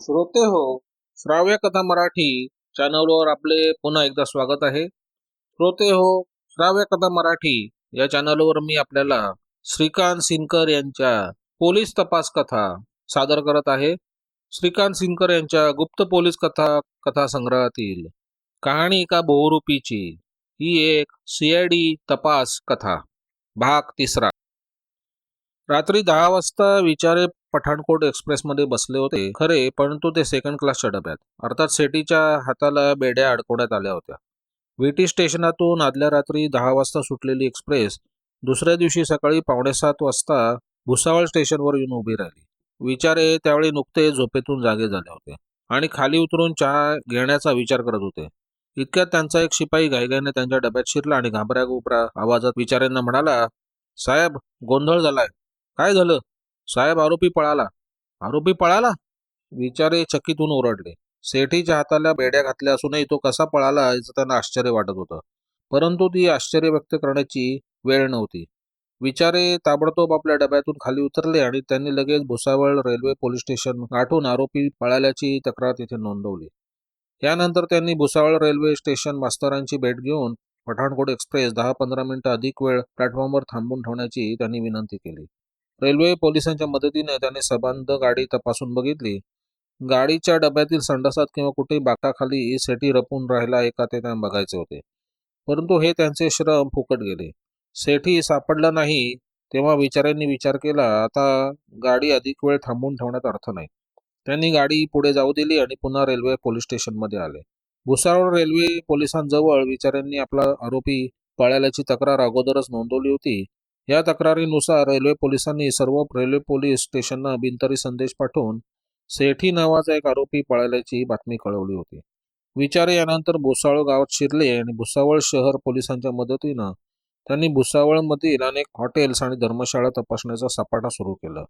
श्रोते हो श्राव्य कथा मराठी चॅनलवर आपले पुन्हा एकदा स्वागत आहे. श्रोते हो श्राव्य कथा मराठी या चॅनलवर मी आपल्याला श्रीकांत सिनकर यांच्या पोलीस तपास कथा सादर करत आहे. श्रीकांत सिनकर यांच्या गुप्त पोलीस कथा कथा संग्रहातील कहाणी एका बहुरूपीची ही एक सीआयडी तपास कथा भाग तिसरा. रात्री दहा वाजता विचारे पठाणकोट एक्सप्रेसमध्ये बसले होते. खरे परंतु ते सेकंड क्लासच्या डब्यात अर्थात सेटीच्या हाताला बेड्या अडकवण्यात आल्या होत्या. विटी स्टेशनातून आदल्या रात्री दहा वाजता सुटलेली एक्सप्रेस दुसऱ्या दिवशी सकाळी पावणेसात वाजता भुसावळ स्टेशनवर येऊन उभी राहिली. विचारे त्यावेळी नुकते झोपेतून जागे झाले होते आणि खाली उतरून चहा घेण्याचा विचार करत होते. इतक्यात त्यांचा एक शिपाई घाईघाईने त्यांच्या डब्यात शिरला आणि घाबऱ्या गुबरा आवाजात विचारांना म्हणाला साहेब गोंधळ झालाय. काय झालं? साहेब आरोपी पळाला. आरोपी पळाला? विचारे चकितून ओरडले. सेठीच्या हाताला बेड्या घातल्या असूनही तो कसा पळाला याचं त्यांना आश्चर्य वाटत होतं. परंतु ती आश्चर्य व्यक्त करण्याची वेळ नव्हती. विचारे ताबडतोब आपल्या डब्यातून खाली उतरले आणि त्यांनी लगेच भुसावळ रेल्वे पोलीस स्टेशन गाठून आरोपी पळाल्याची तक्रार तिथे नोंदवली. त्यानंतर त्यांनी भुसावळ रेल्वे स्टेशन मास्तरांची भेट घेऊन पठाणकोट एक्सप्रेस दहा पंधरा मिनिटं अधिक वेळ प्लॅटफॉर्मवर थांबून ठेवण्याची त्यांनी विनंती केली. रेल्वे पोलिसांच्या मदतीने त्याने सबंध गाडी तपासून बघितली. गाडीच्या डब्यातील संडासात किंवा कुठेही बाकाखाली सेटी रपून राहिला आहे का ते त्यांना बघायचे होते. परंतु हे त्यांचे श्रम फुकट गेले. सेठी सापडला नाही तेव्हा विचारांनी विचार केला आता गाडी अधिक वेळ थांबून ठेवण्यात अर्थ नाही. त्यांनी गाडी पुढे जाऊ दिली आणि पुन्हा रेल्वे पोलीस स्टेशनमध्ये आले. भुसावळ रेल्वे पोलिसांजवळ विचारांनी आपला आरोपी पळाल्याची तक्रार अगोदरच नोंदवली होती. या तक्रारीनुसार रेल्वे पोलिसांनी सर्व रेल्वे पोलीस स्टेशनना बिनतरी संदेश पाठवून सेठी नावाचा एक आरोपी पळाल्याची बातमी कळवली होती. विचारे यानंतर भुसावळ गावात शिरले आणि भुसावळ शहर पोलिसांच्या मदतीनं त्यांनी भुसावळमधील अनेक हॉटेल्स आणि धर्मशाळा तपासण्याचा सपाटा सुरू केला.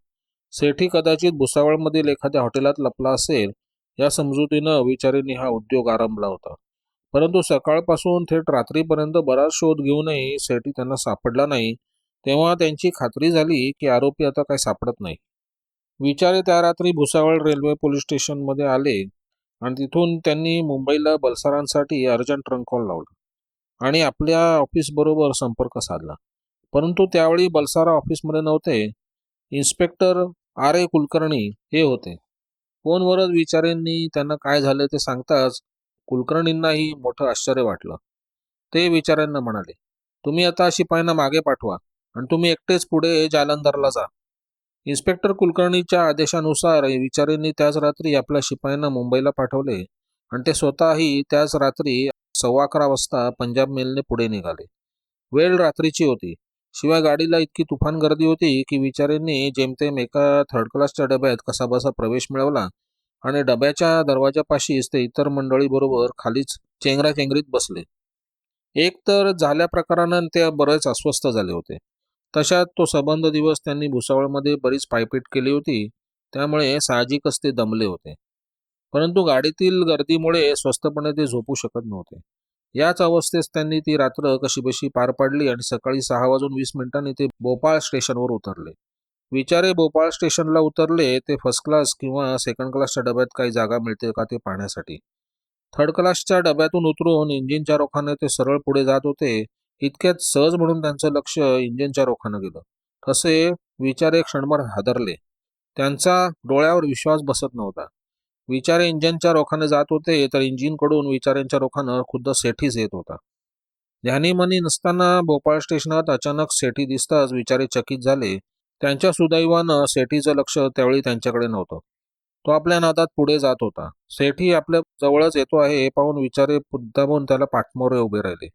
सेठी कदाचित भुसावळमधील एखाद्या हॉटेलात लपला असेल या समजुतीनं विचारेंनी हा उद्योग आरंभला होता. परंतु सकाळपासून थेट रात्रीपर्यंत बराच शोध घेऊनही सेठी त्यांना सापडला नाही तेव्हा त्यांची खात्री झाली की आरोपी आता काही सापडत नाही. विचारे त्या रात्री भुसावळ रेल्वे पोलीस स्टेशनमध्ये आले आणि तिथून त्यांनी मुंबईला बलसारांसाठी अर्जंट ट्रंक कॉल लावला आणि आपल्या ऑफिसबरोबर संपर्क साधला. परंतु त्यावेळी बलसारा ऑफिसमध्ये नव्हते. इन्स्पेक्टर आर ए कुलकर्णी हे होते. फोनवरच विचारेंनी त्यांना काय झालं ते सांगताच कुलकर्णींनाही मोठं आश्चर्य वाटलं. ते विचारांना म्हणाले तुम्ही आता शिपायांना मागे पाठवा. आणि तुम्ही एकटेच पुढे जालंधरला जा. इन्स्पेक्टर कुलकर्णीच्या आदेशानुसार विचारेंनी त्याच रात्री आपल्या शिपायांना मुंबईला पाठवले आणि ते स्वतःही त्याच रात्री सव्वा अकरा वाजता पंजाब मेलने पुढे निघाले. वेळ रात्रीची होती. शिवाय गाडीला इतकी तुफान गर्दी होती की विचारेंनी जेमतेम एका थर्ड क्लासच्या डब्यात कसाबसा प्रवेश मिळवला आणि डब्याच्या दरवाजापाशीच ते इतर मंडळीबरोबर खालीच चेंगराचेंगरीत बसले. एक तर झाल्या प्रकारानं ते बरेच अस्वस्थ झाले होते. तशात तो सबंध दिवस त्यांनी भुसावळमध्ये बरीच पायपीट केली होती. त्यामुळे साहजिकच ते दमले होते. परंतु गाडीतील गर्दीमुळे स्वस्तपणे ते झोपू शकत नव्हते. याच अवस्थेत त्यांनी ती रात्र कशीबशी पार पाडली आणि सकाळी सहा वाजून वीस मिनिटांनी ते भोपाळ स्टेशनवर उतरले. विचारे भोपाळ स्टेशनला उतरले ते फर्स्ट क्लास किंवा सेकंड क्लासच्या डब्यात काही जागा मिळते का ते पाहण्यासाठी. थर्ड क्लासच्या डब्यातून उतरून इंजिनच्या रोखाने ते सरळ पुढे जात होते. इतक्यात सहज म्हणून त्यांचं लक्ष इंजिनच्या रोखानं गेलं. तसे विचारे क्षणभर हादरले. त्यांचा डोळ्यावर विश्वास बसत नव्हता. विचारे इंजिनच्या रोखाने जात होते तर इंजिनकडून विचारांच्या रोखानं खुद्द सेठीच येत होता. ध्यानी मनी नसताना भोपाळ स्टेशनात अचानक सेठी दिसताच विचारे चकित झाले. त्यांच्या सुदैवानं सेठीचं लक्ष त्यावेळी त्यांच्याकडे नव्हतं. तो आपल्या नादात पुढे जात होता. सेठी आपल्या जवळच येतो आहे हे पाहून विचारे मुद्दामून त्याला पाठमोरे उभे राहिले.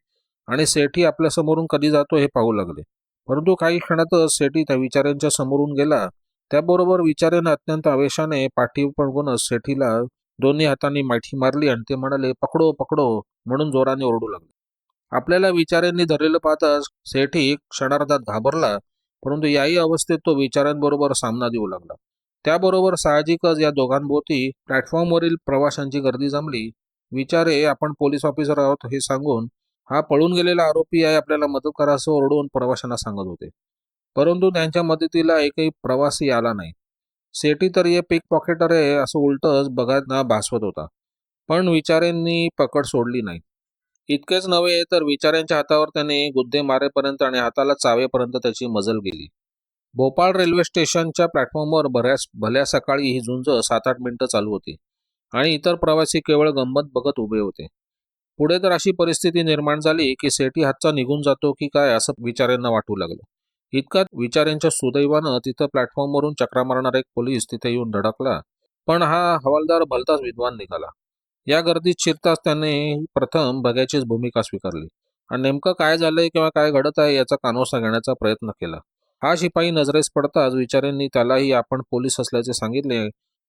आणि सेठी आपल्या समोरून कधी जातो हे पाहू लागले. परंतु काही क्षणातच सेठी त्या विचारांच्या समोरून गेला. त्याबरोबर विचारेनं अत्यंत आवेशाने पाठी पडवूनच सेठीला दोन्ही हातांनी माठी मारली आणि ते म्हणाले पकडो पकडो म्हणून जोराने ओरडू लागले. आपल्याला विचारांनी धरलेलं पाहताच सेठी क्षणार्धात घाबरला परंतु याही अवस्थेत तो विचारांबरोबर सामना देऊ लागला. त्याबरोबर साहजिकच या दोघांभोवती प्लॅटफॉर्मवरील प्रवाशांची गर्दी जमली. विचारे आपण पोलीस ऑफिसर आहोत हे सांगून हा पळून गेलेला आरोपी आहे आपल्याला मदत करा असं ओरडून प्रवाशांना सांगत होते. परंतु त्यांच्या मदतीला एकही प्रवासी आला नाही. सेटी तर ये पिक पॉकेटर आहे असं उलटच बघायला भासवत होता. पण विचारेंनी पकड सोडली नाही. इतकेच नव्हे तर विचारांच्या हातावर त्याने गुद्दे मारेपर्यंत आणि हाताला चावेपर्यंत त्याची मजल गेली. भोपाळ रेल्वे स्टेशनच्या प्लॅटफॉर्मवर बऱ्याच भल्या सकाळी ही झुंज सात आठ मिनिटं चालू होती. आणि इतर प्रवासी केवळ गंमत बघत उभे होते. पुढे तर अशी परिस्थिती निर्माण झाली की सेठी हातचा निघून जातो की काय असं विचारांना वाटू लागलं. इतकात विचारांच्या सुदैवानं तिथं प्लॅटफॉर्मवरून चक्रा मारणारा एक पोलीस तिथे येऊन धडकला. पण हा हवालदार भलताच विद्वान निघाला. या गर्दीत शिरताच त्याने प्रथम बघ्याचीच भूमिका स्वीकारली. आणि नेमकं काय झालंय किंवा काय घडत आहे याचा कानोसा घेण्याचा प्रयत्न केला. हा शिपाई नजरेस पडताच विचारांनी त्यालाही आपण पोलीस असल्याचे सांगितले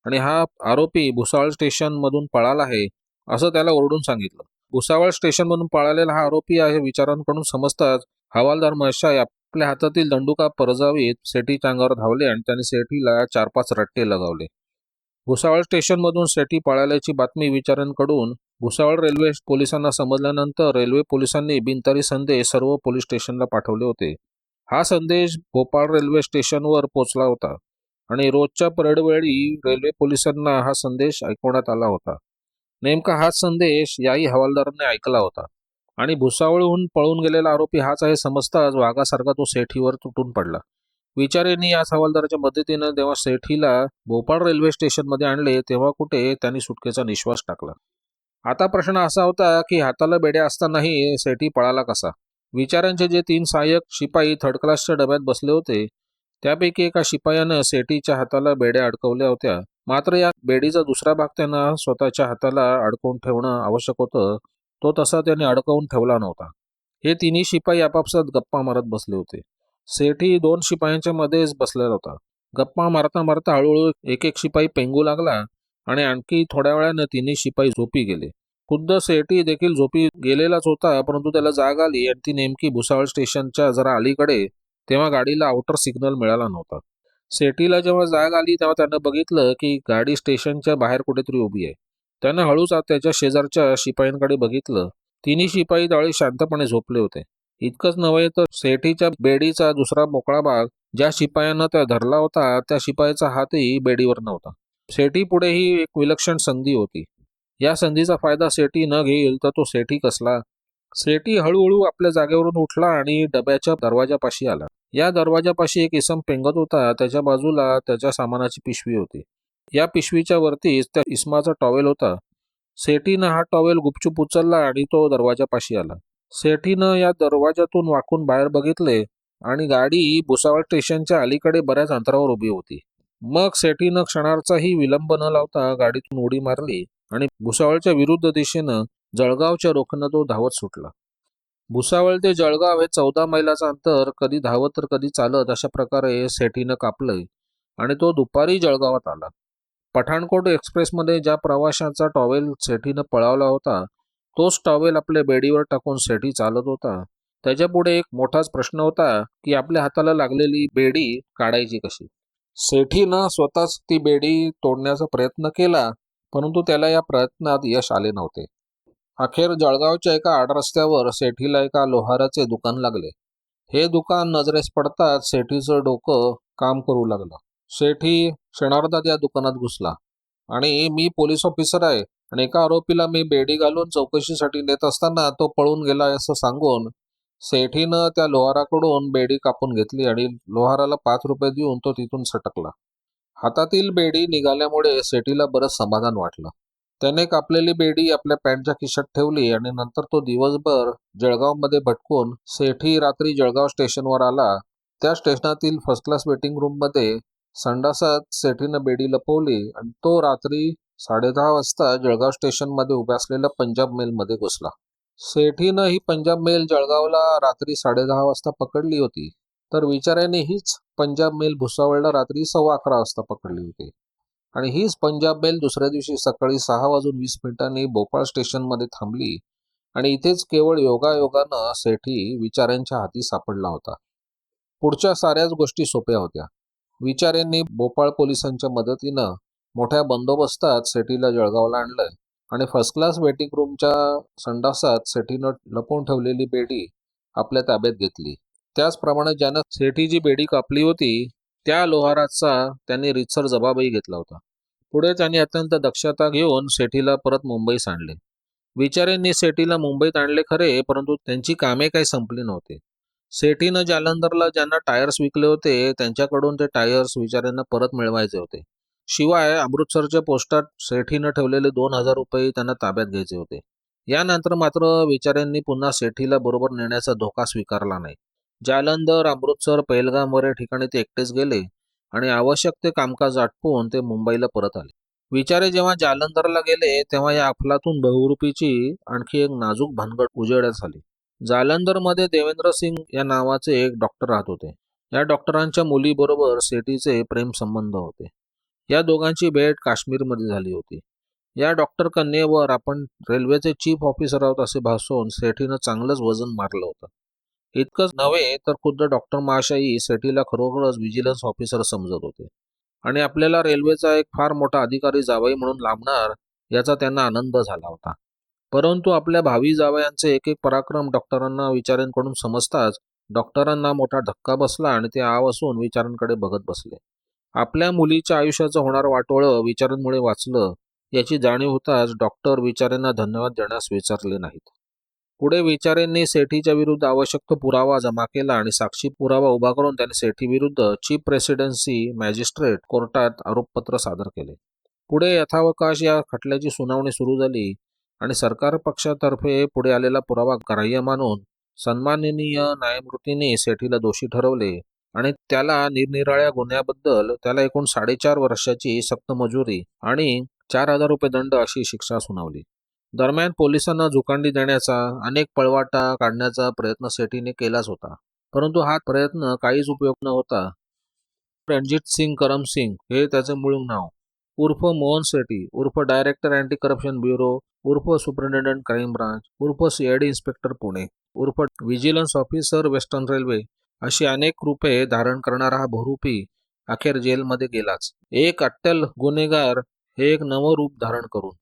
आणि हा आरोपी भुसाळ स्टेशन मधून पळाला आहे असं त्याला ओरडून सांगितलं. भुसावळ स्टेशन मधून पळालेला हा आरोपी आहे विचारांकडून समजताच हवालदार महेशाय आपल्या हातातील दंडुका परजावीत सेठीच्या अंगावर धावले आणि त्याने सेठीला चार पाच रट्टे लगावले. भुसावळ स्टेशनमधून सेठी पळाल्याची बातमी विचारांकडून भुसावळ रेल्वे पोलिसांना समजल्यानंतर रेल्वे पोलिसांनी बिनतारी संदेश सर्व पोलीस स्टेशनला पाठवले होते. हा संदेश भोपाळ रेल्वे स्टेशनवर पोचला होता आणि रोजच्या परेडवेळी रेल्वे पोलिसांना हा संदेश ऐकवण्यात आला होता. नेमका हाच संदेश याही हवालदारांनी ऐकला होता. आणि भुसावळहून पळून गेलेला आरोपी हाच आहे समजताच वाघासारखा तो सेठीवर तुटून पडला. विचारेंनी याच हवालदाराच्या मदतीनं जेव्हा सेठीला भोपाळ रेल्वे स्टेशनमध्ये आणले तेव्हा कुठे त्यांनी सुटकेचा निश्वास टाकला. आता प्रश्न असा होता की हाताला बेड्या असतानाही सेठी पळाला कसा? विचारांचे जे तीन सहाय्यक शिपाई थर्ड क्लासच्या डब्यात बसले होते त्यापैकी एका शिपायानं सेठीच्या हाताला बेड्या अडकवल्या होत्या. मात्र या बेडीचा दुसरा भाग त्यांना स्वतःच्या हाताला अडकवून ठेवणं आवश्यक होतं. तो तसा त्याने अडकवून ठेवला नव्हता. हे तिन्ही शिपाई आपापसात गप्पा मारत बसले होते. सेठी दोन शिपायांच्या मध्येच बसलेला होता. गप्पा मारता मारता हळूहळू एक एक शिपाई पेंगू लागला आणि आणखी थोड्या वेळानं तिन्ही शिपाई झोपी गेले. खुद्द सेठी देखील झोपी गेलेलाच होता परंतु त्याला जाग आली आणि ती नेमकी भुसावळ स्टेशनच्या जरा अलीकडे तेव्हा गाडीला आउटर सिग्नल मिळाला नव्हता. सेठीला जेव्हा जाग आली तेव्हा त्यानं बघितलं की गाडी स्टेशनच्या बाहेर कुठेतरी उभी आहे. त्यानं हळूच आत त्याच्या शेजारच्या शिपायांकडे बघितलं. तिन्ही शिपाई त्यावेळी शांतपणे झोपले होते. इतकंच नव्हे तर सेठीच्या बेडीचा दुसरा मोकळा भाग ज्या शिपायानं त्या धरला होता त्या शिपायाचा हातही बेडीवर नव्हता. सेठी पुढे ही एक विलक्षण संधी होती. या संधीचा फायदा सेठी न घेईल तर तो सेठी कसला? सेठी हळूहळू आपल्या जागेवरून उठला आणि डब्याच्या दरवाजापाशी आला. या दरवाजापाशी एक इसम पेंगत होता. त्याच्या बाजूला त्याच्या सामानाची पिशवी होती. या पिशवीच्या वरतीच त्या इसमाचा टॉवेल होता. सेठीनं हा टॉवेल गुपचूप उचलला आणि तो दरवाजापाशी आला. सेठीनं या दरवाजातून वाकून बाहेर बघितले आणि गाडी भुसावळ स्टेशनच्या अलीकडे बऱ्याच अंतरावर उभी होती. मग सेठीनं क्षणारचाही विलंब न लावता गाडीतून उडी मारली आणि भुसावळच्या विरुद्ध दिशेनं जळगावच्या रोखनं तो धावत सुटला. भुसावळ ते जळगाव हे चौदा मैलाचं अंतर कधी धावत तर कधी चालत अशा प्रकारे सेठीनं कापलंय आणि तो दुपारी जळगावात आला. पठाणकोट एक्सप्रेसमध्ये ज्या प्रवाशांचा टॉवेल सेठीनं पळावला होता तोच टॉवेल आपल्या बेडीवर टाकून सेठी चालत होता. त्याच्यापुढे एक मोठाच प्रश्न होता की आपल्या हाताला लागलेली बेडी काढायची कशी? सेठीनं स्वतःच ती बेडी तोडण्याचा प्रयत्न केला परंतु त्याला या प्रयत्नात यश आले नव्हते. अखेर जळगावच्या एका आडरस्त्यावर सेठीला एका लोहाराचे दुकान लागले. हे दुकान नजरेस पडताच सेठीचं डोकं काम करू लागलं. सेठी क्षणार्धात या दुकानात घुसला. आणि मी पोलीस ऑफिसर आहे आणि एका आरोपीला मी बेडी घालून चौकशीसाठी नेत असताना तो पळून गेला असं सांगून सेठीनं त्या लोहाराकडून बेडी कापून घेतली आणि लोहाराला पाच रुपये देऊन तो तिथून सटकला. हातातील बेडी निघाल्यामुळे सेठीला बरंच समाधान वाटलं. त्याने कापलेली बेडी आपल्या पॅन्टच्या खिशात ठेवली आणि नंतर तो दिवसभर जळगावमध्ये भटकून सेठी रात्री जळगाव स्टेशनवर आला. त्या स्टेशनातील फर्स्ट क्लास वेटिंग रूममध्ये संडासात सेठीनं बेडी लपवली आणि तो रात्री साडेदहा वाजता जळगाव स्टेशनमध्ये उभ्या असलेल्या पंजाब मेलमध्ये घुसला. सेठीनं ही पंजाब मेल जळगावला रात्री साडेदहा वाजता पकडली होती. तर विचाराने हीच पंजाब मेल भुसावळला रात्री सव्वा अकरा वाजता पकडली होती. आणि हीच पंजाब मेल दुसऱ्या दिवशी सकाळी सहा वाजून वीस मिनिटांनी भोपाळ स्टेशनमध्ये थांबली. आणि इथेच केवळ योगायोगानं सेठी विचारांच्या हाती सापडला होता. पुढच्या साऱ्याच गोष्टी सोप्या होत्या. विचारेंनी भोपाळ पोलिसांच्या मदतीनं मोठ्या बंदोबस्तात सेठीला जळगावला आणलं आणि फर्स्ट क्लास वेटिंग रूमच्या संडासात सेठीनं लपवून ठेवलेली बेडी आपल्या ताब्यात घेतली. त्याचप्रमाणे ज्यानं सेठी जी बेडी कापली होती त्या लोहाराचा त्यांनी रितसर जबाबही घेतला होता. पुढे त्यांनी अत्यंत दक्षता घेऊन सेठीला परत मुंबईस आणले. विचारेंनी सेठीला मुंबईत आणले खरे परंतु त्यांची कामे काही संपली नव्हती. सेठीनं जालंधरला ज्यांना टायर्स विकले होते त्यांच्याकडून ते टायर्स विचारेंना परत मिळवायचे होते. शिवाय अमृतसरच्या पोस्टात सेठीनं ठेवलेले दोन हजार रुपये त्यांना ताब्यात घ्यायचे होते. यानंतर मात्र विचारेंनी पुन्हा सेठीला बरोबर नेण्याचा धोका स्वीकारला नाही. जालंधर अमृतसर पेहलगाम वगैरे ठिकाणी ते एकटेच गेले आणि आवश्यक ते कामकाज आटपून ते मुंबईला परत आले. विचारे जेव्हा जालंधरला गेले तेव्हा या अफलातून बहुरूपीची आणखी एक नाजूक भानगड उजेडास आली जालंधरमध्ये देवेंद्र सिंग या नावाचे एक डॉक्टर राहत होते. या डॉक्टरांच्या मुलीबरोबर सेठीचे प्रेम संबंध होते. या दोघांची भेट काश्मीरमध्ये झाली होती. या डॉक्टर कन्येवर आपण रेल्वेचे चीफ ऑफिसर आहोत असे भासून सेठीनं चांगलंच वजन मारलं होतं. इतकंच नव्हे तर खुद्द डॉक्टर महाशाही सेठीला खरोखरच विजिलन्स ऑफिसर समजत होते. आणि आपल्याला रेल्वेचा एक फार मोठा अधिकारी जावई म्हणून लाभणार याचा त्यांना आनंद झाला होता. परंतु आपल्या भावी जावयांचे एक एक पराक्रम डॉक्टरांना विचारांकडून समजताच डॉक्टरांना मोठा धक्का बसला आणि ते आव असून विचारांकडे बघत बसले. आपल्या मुलीच्या आयुष्याचं होणारं वाटोळं विचारांमुळे वाचलं याची जाणीव होताच डॉक्टर विचारांना धन्यवाद देण्यास विचारले नाहीत. पुढे विचारेंनी सेठीच्या विरुद्ध आवश्यक तो पुरावा जमा केला आणि साक्षी पुरावा उभा करून त्यांनी सेठी विरुद्ध चीफ प्रेसिडेन्सी मॅजिस्ट्रेट कोर्टात आरोपपत्र सादर केले. पुढे यथावकाश या खटल्याची सुनावणी सुरू झाली आणि सरकार पक्षातर्फे पुढे आलेला पुरावा ग्राह्य मानून सन्माननीय न्यायमूर्तींनी सेठीला दोषी ठरवले आणि त्याला निरनिराळ्या गुन्ह्याबद्दल त्याला एकूण साडेचार वर्षाची सक्त मजुरी आणि चार हजार रुपये दंड अशी शिक्षा सुनावली. दरम्यान पोलिसांना झुकांडी देण्याचा अनेक पळवाटा काढण्याचा प्रयत्न सेठीने केलाच होता. परंतु हा प्रयत्न काहीच उपयोग न होता. रणजित सिंग करम सिंग हे त्याचे मूळ नाव. उर्फ मोहन सेठी उर्फ डायरेक्टर अँटी करप्शन ब्युरो उर्फ सुपरिटेंडंट क्राईम ब्रांच उर्फ सीआयडी इन्स्पेक्टर पुणे उर्फ विजिलन्स ऑफिसर वेस्टर्न रेल्वे अशी अनेक रूपे धारण करणारा हा बहुरूपी अखेर जेलमध्ये गेलाच. एक अट्टल गुन्हेगार हे एक नवं रूप धारण करून.